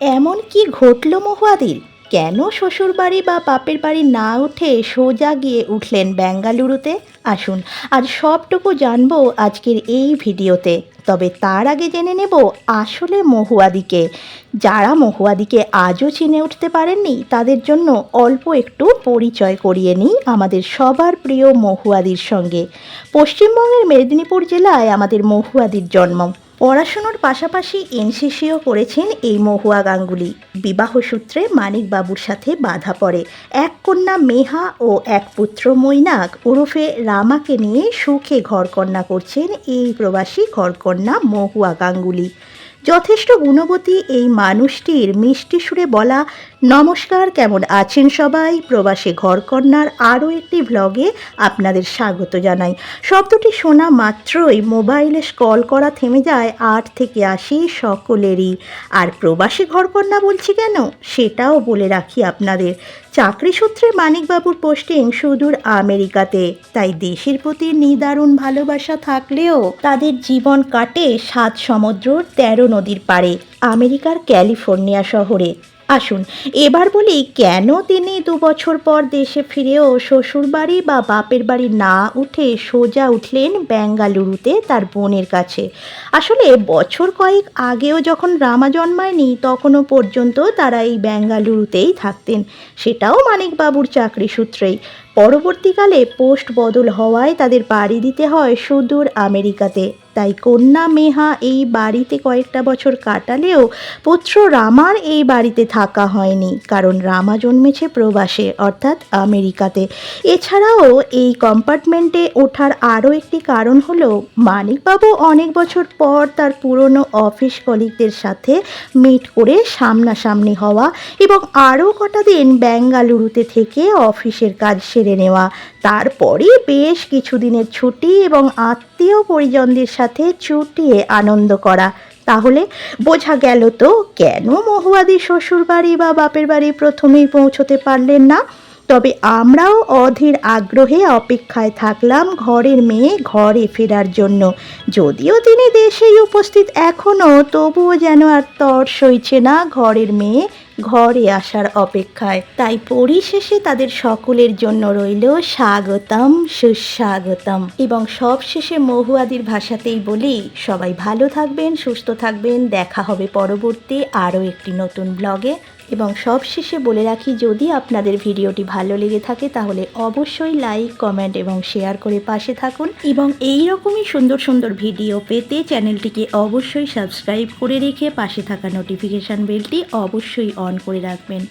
এমন কি ঘটল মহুয়াদির? কেন শ্বশুরবাড়ি বা বাপের বাড়ি না উঠে সোজা গিয়ে উঠলেন বেঙ্গালুরুতে আসুন আজ সবটুকু জানব আজকের এই ভিডিওতে। তবে তার আগে জেনে নেব আসলে মহুয়াদিকে। যারা মহুয়াদিকে আজও চিনে উঠতে পারেননি, তাদের জন্য অল্প একটু পরিচয় করিয়ে নিই আমাদের সবার প্রিয় মহুয়াদির সঙ্গে। পশ্চিমবঙ্গের মেদিনীপুর জেলায় আমাদের মহুয়াদির জন্ম। পড়াশুনোর পাশাপাশি এনসিসিও করেছেন এই মহুয়া গাঙ্গুলি। বিবাহ সূত্রে মানিক বাবুর সাথে বাধা পড়ে। এক কন্যা মেহা ও এক পুত্র মৈনাক ওরফে রামাকে নিয়ে সুখে ঘরকন্যা করছেন এই প্রবাসী ঘরকন্যা মহুয়া গাঙ্গুলি। যথেষ্ট গুণবতী এই মানুষটির মিষ্টি সুরে বলা নমস্কার, কেমন আছেন সবাই? প্রবাসী ঘরকন্যার আরও একটি ভ্লগে আপনাদের স্বাগত জানাই। শব্দটি শোনা মাত্রই মোবাইলে কল করা থেমে যায় আট থেকে আশি সকলেরই। আর প্রবাসী ঘরকন্যা বলছি কেন? সেটাও বলে রাখি আপনাদের। চাকরি সূত্রে মানিকবাবুর পোস্টিং সুদূর আমেরিকাতে। তাই দেশের প্রতি নিদারুণ ভালোবাসা থাকলেও তাদের জীবন কাটে সাত সমুদ্র তেরো নদীর পারে আমেরিকার ক্যালিফোর্নিয়া শহরে। আসুন, এবার বলি কেন তিনি দু বছর পর দেশে ফিরেও শ্বশুরবাড়ি বা বাপের বাড়ি না উঠে সোজা উঠলেন বেঙ্গালুরুতে তার বোনের কাছে? আসলে বছর কয়েক আগেও যখন রামা জন্মায়নি, তখনও পর্যন্ত তারা এই বেঙ্গালুরুতেই থাকতেন। সেটাও মানিকবাবুর চাকরি সূত্রেই। পরবর্তীকালে পোস্ট বদল হওয়ায় তাদের বাড়ি দিতে হয় সুদূর আমেরিকাতে। তাই কন্যা মেহা এই বাড়িতে কয়েকটা বছর কাটালেও পুত্র রামার এই বাড়িতে থাকা হয়নি, কারণ রামা জন্মেছে প্রবাসে, অর্থাৎ আমেরিকাতে। এছাড়াও এই কম্পার্টমেন্টে ওঠার আরও একটি কারণ হলো, মানিকবাবু অনেক বছর পর তার পুরনো অফিস কলিগদের সাথে মিট করে সামনাসামনি হওয়া এবং আরও কটা দিন বেঙ্গালুরুতে থেকে অফিসের কাজ সেরে নেওয়া। তারপরে বেশ কিছুদিনের ছুটি এবং আত্মীয় পরিজনদের সাথে ছুটিয়ে আনন্দ করা। তাহলে বোঝা গেল তো কেন মহুয়াদি শ্বশুর বাড়ি বা বাপের বাড়ি প্রথমেই পৌঁছতে পারলেন না? তবে আমরাও অধীর আগ্রহে অপেক্ষায় থাকলাম ঘরের মেয়ে ঘরে ফেরার জন্য। যদিও তিনি দেশেই উপস্থিত এখনও, তবুও যেন আর তর সইছে না ঘরের মেয়ে ঘরে আসার অপেক্ষায়। তাই পরিশেষে তাদের সকলের জন্য রইল স্বাগতম, সুস্বাগতম। এবং সব শেষে মহুয়াদির ভাষাতেই বলি, সবাই ভালো থাকবেন, সুস্থ থাকবেন। দেখা হবে পরবর্তী আরও একটি নতুন ব্লগে এবং সবশেষে বলে রাখি, যদি আপনাদের ভিডিওটি ভালো লেগে থাকে, তাহলে অবশ্যই লাইক, কমেন্ট এবং শেয়ার করে পাশে থাকুন। এবং এই রকমই সুন্দর সুন্দর ভিডিও পেতে চ্যানেলটিকে অবশ্যই সাবস্ক্রাইব করে রেখে পাশে থাকা নোটিফিকেশান বেলটি অবশ্যই অন করে রাখবেন।